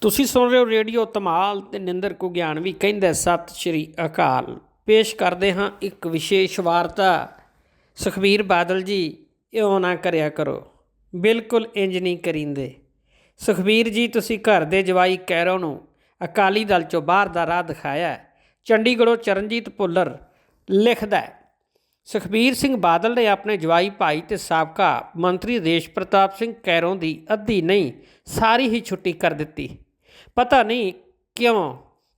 ਤੁਸੀਂ ਸੁਣ ਰਹੇ ਹੋ ਰੇਡੀਓ ਧਮਾਲ ਤੇ ਨਿੰਦਰ ਕੋ ਗਿਆਨ ਵੀ ਕਹਿੰਦਾ ਸਤਿ ਸ਼੍ਰੀ ਅਕਾਲ। ਪੇਸ਼ ਕਰਦੇ ਹਾਂ ਇੱਕ ਵਿਸ਼ੇਸ਼ ਵਾਰਤਾ। ਸੁਖਬੀਰ ਬਾਦਲ ਜੀ, ਇਉਂ ਨਾ ਕਰਿਆ ਕਰੋ। ਬਿਲਕੁਲ ਇੰਜ ਨਹੀਂ ਕਰਿੰਦੇ। ਸੁਖਬੀਰ ਜੀ, ਤੁਸੀਂ ਘਰ ਦੇ ਜਵਾਈ ਕੈਰੋ ਨੂੰ ਅਕਾਲੀ ਦਲ ਚੋਂ ਬਾਹਰ ਦਾ ਰਾਹ ਦਿਖਾਇਆ ਹੈ। ਚੰਡੀਗੜ੍ਹੋਂ ਚਰਨਜੀਤ ਭੁੱਲਰ ਲਿਖਦਾ ਸੁਖਬੀਰ ਸਿੰਘ ਬਾਦਲ ਨੇ ਆਪਣੇ ਜਵਾਈ ਭਾਈ ਤੇ ਸਾਬਕਾ ਮੰਤਰੀ ਦੇਸ਼ ਪ੍ਰਤਾਪ ਸਿੰਘ ਕੈਰੋਂ ਦੀ ਅੱਧੀ ਨਹੀਂ, ਸਾਰੀ ਹੀ ਛੁੱਟੀ ਕਰ ਦਿੱਤੀ। ਪਤਾ ਨਹੀਂ ਕਿਉਂ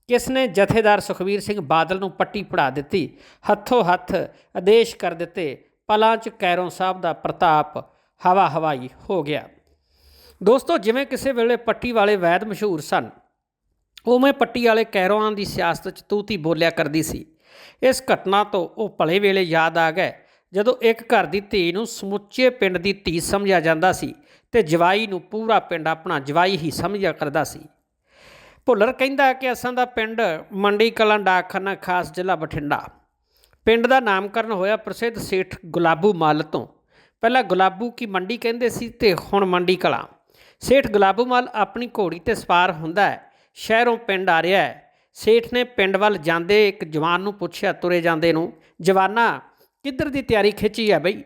ਕਿਸ ਨੇ ਜਥੇਦਾਰ ਸੁਖਬੀਰ ਸਿੰਘ ਬਾਦਲ ਨੂੰ ਪੱਟੀ ਪੜਾ ਦਿੱਤੀ, ਹੱਥੋਂ ਹੱਥ ਆਦੇਸ਼ ਕਰ ਦਿੱਤੇ, ਪਲਾਂ 'ਚ ਕੈਰੋਂ ਸਾਹਿਬ ਦਾ ਪ੍ਰਤਾਪ ਹਵਾ ਹਵਾਈ ਹੋ ਗਿਆ। ਦੋਸਤੋ, ਜਿਵੇਂ ਕਿਸੇ ਵੇਲੇ ਪੱਟੀ ਵਾਲੇ ਵੈਦ ਮਸ਼ਹੂਰ ਸਨ, ਉਵੇਂ ਪੱਟੀ ਵਾਲੇ ਕੈਰੋਆਂ ਦੀ ਸਿਆਸਤ 'ਚ ਤੂਤੀ ਬੋਲਿਆ ਕਰਦੀ ਸੀ। ਇਸ ਘਟਨਾ ਤੋਂ ਉਹ ਭਲੇ ਵੇਲੇ ਯਾਦ ਆ ਗਏ, ਜਦੋਂ ਇੱਕ ਘਰ ਦੀ ਧੀ ਨੂੰ ਸਮੁੱਚੇ ਪਿੰਡ ਦੀ ਧੀ ਸਮਝਿਆ ਜਾਂਦਾ ਸੀ ਤੇ ਜਵਾਈ ਨੂੰ ਪੂਰਾ ਪਿੰਡ ਆਪਣਾ ਜਵਾਈ ਹੀ ਸਮਝਿਆ ਕਰਦਾ ਸੀ। ਭੁੱਲਰ ਕਹਿੰਦਾ ਕਿ ਅਸਾਂ ਦਾ ਪਿੰਡ ਮੰਡੀ ਕਲਾਂ ਡਾਕਖਾਨਾ ਖਾਸ ਜ਼ਿਲ੍ਹਾ ਬਠਿੰਡਾ। ਪਿੰਡ ਦਾ ਨਾਮਕਰਨ ਹੋਇਆ ਪ੍ਰਸਿੱਧ ਸੇਠ ਗੁਲਾਬੂ ਮਾਲ ਤੋਂ। ਪਹਿਲਾਂ ਗੁਲਾਬੂ ਕੀ ਮੰਡੀ ਕਹਿੰਦੇ ਸੀ ਤੇ ਹੁਣ ਮੰਡੀ ਕਲਾਂ। ਸੇਠ ਗੁਲਾਬੂ ਮਾਲ ਆਪਣੀ ਘੋੜੀ ਤੇ ਸਵਾਰ ਹੁੰਦਾ ਹੈ, ਸ਼ਹਿਰੋਂ ਪਿੰਡ ਆ ਰਿਹਾ ਹੈ। ਸੇਠ ਨੇ ਪਿੰਡ ਵੱਲ ਜਾਂਦੇ ਇੱਕ ਜਵਾਨ ਨੂੰ ਪੁੱਛਿਆ ਤੁਰੇ ਜਾਂਦੇ ਨੂੰ, ਜਵਾਨਾ, ਕਿੱਧਰ ਦੀ ਤਿਆਰੀ ਖਿੱਚੀ ਹੈ ਬਈ?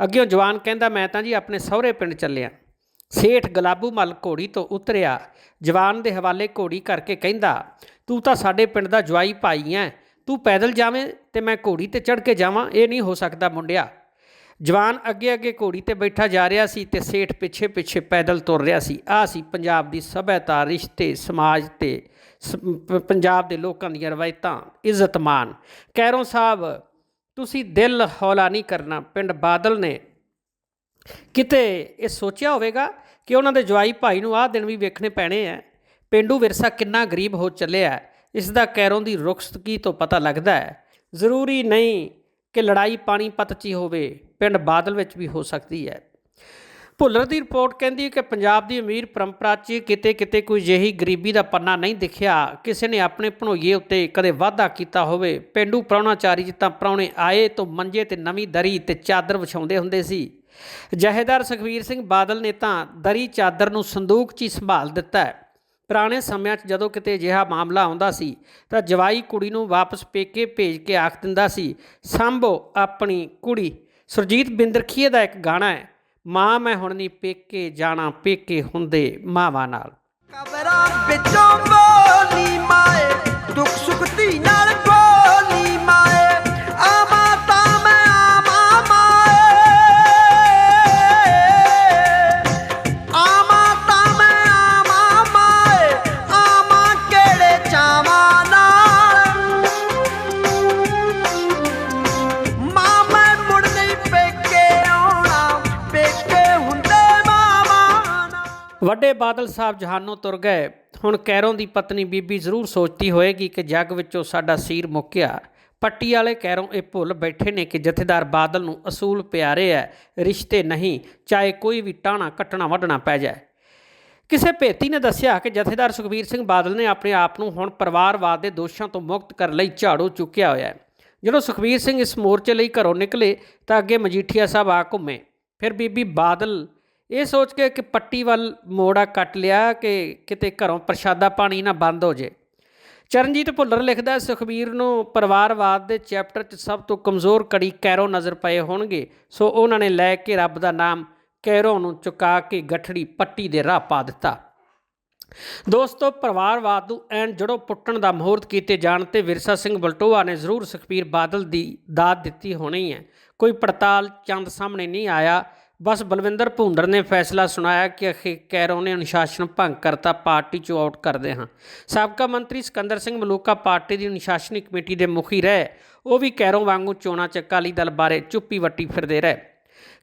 ਅੱਗੇ ਜਵਾਨ ਕਹਿੰਦਾ, ਮੈਂ ਤਾਂ ਜੀ ਆਪਣੇ ਸਹੁਰੇ ਪਿੰਡ ਚੱਲਿਆ। ਸੇਠ ਗੁਲਾਬੂ ਮੱਲ ਘੋੜੀ ਤੋਂ ਉਤਰਿਆ। ਜਵਾਨ ਦੇ ਹਵਾਲੇ ਘੋੜੀ ਕਰਕੇ ਕਹਿੰਦਾ, ਤੂੰ ਤਾਂ ਸਾਡੇ ਪਿੰਡ ਦਾ ਜਵਾਈ ਭਾਈ ਐ। ਤੂੰ ਪੈਦਲ ਜਾਵੇਂ ਤੇ ਮੈਂ ਘੋੜੀ ਤੇ ਚੜ੍ਹ ਕੇ ਜਾਵਾਂ। ਇਹ ਨਹੀਂ ਹੋ ਸਕਦਾ ਮੁੰਡਿਆ ਜਵਾਨ ਅੱਗੇ ਅੱਗੇ ਘੋੜੀ ਤੇ ਬੈਠਾ ਜਾ ਰਿਹਾ ਸੀ ਤੇ ਸੇਠ ਪਿੱਛੇ ਪਿੱਛੇ ਪੈਦਲ ਤੁਰ ਰਿਹਾ ਸੀ। ਆ ਸੀ ਪੰਜਾਬ ਦੀ ਸਭਿਅਤਾ ਰਿਸ਼ਤੇ, ਸਮਾਜ ਤੇ ਸ- ਪੰਜਾਬ ਦੇ ਲੋਕਾਂ ਦੀਆਂ ਰਵਾਇਤਾਂ। ਇੱਜ਼ਤਮਾਨ। ਕੈਰੋਂ ਸਾਹਿਬ, ਤੁਸੀਂ ਦਿਲ ਹੌਲਾ ਨਹੀਂ ਕਰਨਾ। ਪਿੰਡ ਬਾਦਲ ਨੇ ਕਿਤੇ ਇਹ ਸੋਚਿਆ ਹੋਵੇਗਾ ਕਿ ਉਹਨਾਂ ਦੇ ਜਵਾਈ ਭਾਈ ਨੂੰ ਆਹ ਦਿਨ ਵੀ ਵੇਖਣੇ ਪੈਣੇ ਆ ਪਿੰਡੂ ਵਿਰਸਾ ਕਿੰਨਾ ਗਰੀਬ ਹੋ ਚੱਲਿਆ ਇਸ ਦਾ ਕੈਰੋਂ ਦੀ ਰੁਖਸਤਗੀ ਤੋਂ ਪਤਾ ਲੱਗਦਾ ਹੈ ਜ਼ਰੂਰੀ ਨਹੀਂ ਕਿ ਲੜਾਈ ਪਾਣੀਪਤ 'ਚ ਹੀ ਹੋਵੇ, ਪਿੰਡ ਬਾਦਲ ਵਿੱਚ ਵੀ ਹੋ ਸਕਦੀ ਹੈ ਭੁੱਲਰ ਦੀ ਰਿਪੋਰਟ ਕਹਿੰਦੀ ਹੈ ਕਿ ਪੰਜਾਬ ਦੀ ਅਮੀਰ ਪਰੰਪਰਾ 'ਚ ਕਿਤੇ ਕਿਤੇ ਕੋਈ ਜਿਹੀ ਗਰੀਬੀ ਦਾ ਪੰਨਾ ਨਹੀਂ ਦਿਖਿਆ। ਕਿਸੇ ਨੇ ਆਪਣੇ ਭਣੋਈਏ ਉੱਤੇ ਕਦੇ ਵਾਅਦਾ ਕੀਤਾ ਹੋਵੇ। ਪਿੰਡੂ ਪ੍ਰਾਹੁਣਾਚਾਰੀ ਜਿੱਤਾਂ ਪ੍ਰਾਹੁਣੇ ਆਏ ਤੋਂ ਮੰਜੇ ਤੇ ਨਵੀਂ ਦਰੀ ਤੇ ਚਾਦਰ ਵਿਛਾਉਂਦੇ ਹੁੰਦੇ ਸੀ। ਜਹੇਦਾਰ ਸੁਖਵੀਰ ਸਿੰਘ ਬਾਦਲ ਨੇ ਤਾਂ ਦਰੀ ਚਾਦਰ ਨੂੰ ਸੰਦੂਕ 'ਚ ਹੀ ਸੰਭਾਲ ਦਿੱਤਾ ਹੈ। ਪੁਰਾਣੇ ਸਮਿਆਂ 'ਚ ਜਦੋਂ ਕਿਤੇ ਅਜਿਹਾ ਮਾਮਲਾ ਆਉਂਦਾ ਸੀ, ਤਾਂ ਜਵਾਈ ਕੁੜੀ ਨੂੰ ਵਾਪਸ ਪੇਕੇ ਭੇਜ ਕੇ ਆਖ ਦਿੰਦਾ ਸੀ, ਸੰਭੋ ਆਪਣੀ ਕੁੜੀ। ਸੁਰਜੀਤ ਬਿੰਦਰਖੀਏ ਦਾ ਇੱਕ ਗਾਣਾ ਹੈ, ਮਾਂ ਮੈਂ ਹੁਣ ਨਹੀਂ ਪੇਕੇ ਜਾਣਾ, ਪੇਕੇ ਹੁੰਦੇ ਮਾਵਾਂ ਨਾਲ। ਕਬਰਾਂ ਵਿੱਚੋਂ ਬੋਲੀ ਮਾਏ, ਦੁੱਖ ਸੁੱਖ ਧੀ ਵੱਡੇ ਬਾਦਲ ਸਾਹਿਬ ਜਹਾਨੋਂ ਤੁਰ ਗਏ। ਹੁਣ ਕੈਰੋਂ ਦੀ ਪਤਨੀ ਬੀਬੀ ਜ਼ਰੂਰ ਸੋਚਦੀ ਹੋਏਗੀ ਕਿ ਜੱਗ ਵਿੱਚੋਂ ਸਾਡਾ ਸੀਰ ਮੁੱਕਿਆ। ਪੱਟੀ ਵਾਲੇ ਕੈਰੋਂ ਇਹ ਭੁੱਲ ਬੈਠੇ ਨੇ ਕਿ ਜਥੇਦਾਰ ਬਾਦਲ ਨੂੰ ਅਸੂਲ ਪਿਆਰੇ ਹੈ ਰਿਸ਼ਤੇ ਨਹੀਂ, ਚਾਹੇ ਕੋਈ ਵੀ ਟਾਣਾ ਕੱਟਣਾ ਵੱਢਣਾ ਪੈ ਜਾਏ। ਕਿਸੇ ਭੇਤੀ ਨੇ ਦੱਸਿਆ ਕਿ ਜਥੇਦਾਰ ਸੁਖਬੀਰ ਸਿੰਘ ਬਾਦਲ ਨੇ ਆਪਣੇ ਆਪ ਨੂੰ ਹੁਣ ਪਰਿਵਾਰਵਾਦ ਦੇ ਦੋਸ਼ਾਂ ਤੋਂ ਮੁਕਤ ਕਰਨ ਲਈ ਝਾੜੂ ਚੁੱਕਿਆ ਹੋਇਆ ਹੈ ਜਦੋਂ ਸੁਖਬੀਰ ਸਿੰਘ ਇਸ ਮੋਰਚੇ ਲਈ ਘਰੋਂ ਨਿਕਲੇ ਤਾਂ ਅੱਗੇ ਮਜੀਠੀਆ ਸਾਹਿਬ ਆ ਘੁੰਮੇ। ਫਿਰ ਬੀਬੀ ਬਾਦਲ ਇਹ ਸੋਚ ਕੇ ਕਿ ਪੱਟੀ ਵੱਲ ਮੋੜਾ ਕੱਟ ਲਿਆ ਕਿ ਕਿਤੇ ਘਰੋਂ ਪ੍ਰਸ਼ਾਦਾ ਪਾਣੀ ਨਾ ਬੰਦ ਹੋ ਜੇ। ਚਰਨਜੀਤ ਭੁੱਲਰ ਲਿਖਦਾ, ਸੁਖਬੀਰ ਨੂੰ ਪਰਿਵਾਰਵਾਦ ਦੇ ਚੈਪਟਰ 'ਚ ਸਭ ਤੋਂ ਕਮਜ਼ੋਰ ਕੜੀ ਕੈਰੋ ਨਜ਼ਰ ਪਏ ਹੋਣਗੇ, ਸੋ ਉਹਨਾਂ ਨੇ ਲੈ ਕੇ ਰੱਬ ਦਾ ਨਾਮ ਕੈਰੋ ਨੂੰ ਚੁਕਾ ਕੇ ਗਠੜੀ ਪੱਟੀ ਦੇ ਰਾਹ ਪਾ ਦਿੱਤਾ। ਦੋਸਤੋ, ਪਰਿਵਾਰਵਾਦ ਨੂੰ ਐਨ ਜੜੋਂ ਪੁੱਟਣ ਦਾ ਮਹੂਰਤ ਕੀਤੇ ਜਾਣ ਤੇ ਵਿਰਸਾ ਸਿੰਘ ਬਲਟੋਆ ਨੇ ਜ਼ਰੂਰ ਸੁਖਬੀਰ ਬਾਦਲ ਦੀ ਦਾਤ ਦਿੱਤੀ ਹੋਣੀ ਹੈ। ਕੋਈ ਪੜਤਾਲ ਚੰਦ ਸਾਹਮਣੇ ਨਹੀਂ ਆਇਆ। ਬਸ ਬਲਵਿੰਦਰ ਭੁੰਦਰ ਨੇ ਫੈਸਲਾ ਸੁਣਾਇਆ ਕਿ ਅਖੇ ਕੈਰੋਂ ਨੇ ਅਨੁਸ਼ਾਸਨ ਭੰਗ ਕਰਤਾ, ਪਾਰਟੀ ਚੋਂ ਆਊਟ ਕਰਦੇ ਹਾਂ। ਸਾਬਕਾ ਮੰਤਰੀ ਸਿਕੰਦਰ ਸਿੰਘ ਮਲੂਕਾ ਪਾਰਟੀ ਦੀ ਅਨੁਸ਼ਾਸਨੀ ਕਮੇਟੀ ਦੇ ਮੁਖੀ ਰਹੇ। ਉਹ ਵੀ ਕੈਰੋਂ ਵਾਂਗੂ ਚੋਣਾਂ ਚ ਅਕਾਲੀ ਦਲ ਬਾਰੇ ਚੁੱਪੀ ਵੱਟੀ ਫਿਰਦੇ ਰਹੇ।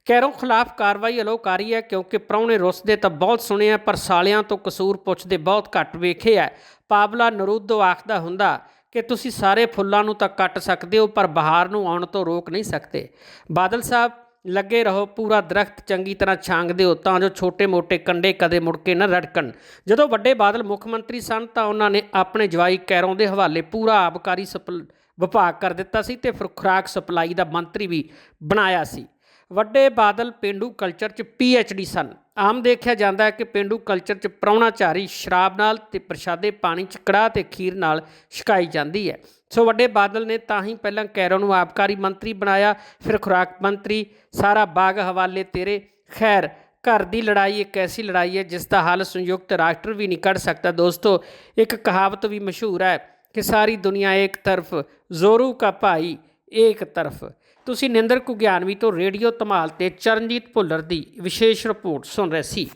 ਕੈਰੋਂ ਖਿਲਾਫ ਕਾਰਵਾਈ ਅਲੋਕਾਰੀ ਹੈ ਕਿਉਂਕਿ ਪ੍ਰਾਹੁਣੇ ਰੁੱਸਦੇ ਤਾਂ ਬਹੁਤ ਸੁਣੇ ਆ, ਪਰ ਸਾਲਿਆਂ ਤੋਂ ਕਸੂਰ ਪੁੱਛਦੇ ਬਹੁਤ ਘੱਟ ਵੇਖੇ ਆ। ਪਾਬਲਾ ਨਰੂਦੋ ਆਖਦਾ ਹੁੰਦਾ ਕਿ ਤੁਸੀਂ ਸਾਰੇ ਫੁੱਲਾਂ ਨੂੰ ਤਾਂ ਕੱਟ ਸਕਦੇ ਹੋ, ਪਰ ਬਹਾਰ ਨੂੰ ਆਉਣ ਤੋਂ ਰੋਕ ਨਹੀਂ ਸਕਦੇ। ਬਾਦਲ ਸਾਹਿਬ ਲੱਗੇ ਰਹੋ, ਪੂਰਾ ਦਰਖਤ ਚੰਗੀ ਤਰ੍ਹਾਂ ਛਾਂਗ ਦਿਓ ਤਾਂ ਜੋ ਛੋਟੇ-ਮੋਟੇ ਕੰਡੇ ਕਦੇ ਮੁੜ ਕੇ ਨਾ ਰੜਕਣ। ਜਦੋਂ ਵੱਡੇ ਬਾਦਲ ਮੁੱਖ ਮੰਤਰੀ ਸਨ ਤਾਂ ਉਹਨਾਂ ਨੇ ਆਪਣੇ ਜਵਾਈ ਕੈਰੋਂ ਦੇ ਹਵਾਲੇ ਪੂਰਾ ਆਬਕਾਰੀ ਸਪਲ, ਵਿਭਾਗ ਕਰ ਦਿੱਤਾ ਸੀ ਤੇ ਫਿਰ, ਖੁਰਾਕ ਸਪਲਾਈ ਦਾ ਮੰਤਰੀ ਵੀ ਬਣਾਇਆ ਸੀ। ਵੱਡੇ ਬਾਦਲ ਪਿੰਡੂ ਕਲਚਰ 'ਚ ਡੀ ਸਨ। ਆਮ ਦੇਖਿਆ ਜਾਂਦਾ ਹੈ ਕਿ ਪਿੰਡੂ ਕਲਚਰ 'ਚ ਪ੍ਰਾਹੁਣਾਚਾਰੀ ਸ਼ਰਾਬ ਨਾਲ ਤੇ ਪ੍ਰਸ਼ਾਦੇ ਪਾਣੀ 'ਚ ਕੜਾਹ ਤੇ ਖੀਰ ਨਾਲ ਛਕਾਈ ਜਾਂਦੀ ਹੈ। ਸੋ ਵੱਡੇ ਬਾਦਲ ਨੇ ਤਾਂ ਹੀ ਪਹਿਲਾਂ ਕੈਰੋਂ ਨੂੰ ਆਬਕਾਰੀ ਮੰਤਰੀ ਬਣਾਇਆ, ਫਿਰ ਖੁਰਾਕ ਮੰਤਰੀ, ਸਾਰਾ ਬਾਗ ਹਵਾਲੇ ਤੇਰੇ। ਖੈਰ, ਘਰ ਦੀ ਲੜਾਈ ਇੱਕ ਐਸੀ ਲੜਾਈ ਹੈ ਜਿਸ ਦਾ ਹੱਲ ਸੰਯੁਕਤ ਰਾਸ਼ਟਰ ਵੀ ਨਹੀਂ ਕੱਢ ਸਕਦਾ। ਦੋਸਤੋ, ਇੱਕ ਕਹਾਵਤ ਵੀ ਮਸ਼ਹੂਰ ਹੈ ਕਿ ਸਾਰੀ ਦੁਨੀਆ ਇੱਕ ਤਰਫ, ਜ਼ੋਰੂ ਕਾ ਭਾਈ, ਇੱਕ ਤਰਫ। ਤੁਸੀਂ ਨਿੰਦਰ ਕੁਗਿਆਨਵੀ ਤੋਂ ਰੇਡੀਓ ਧਮਾਲ ਤੇ ਚਰਨਜੀਤ ਭੁੱਲਰ ਦੀ ਵਿਸ਼ੇਸ਼ ਰਿਪੋਰਟ ਸੁਣ ਰਹੇ ਸੀ।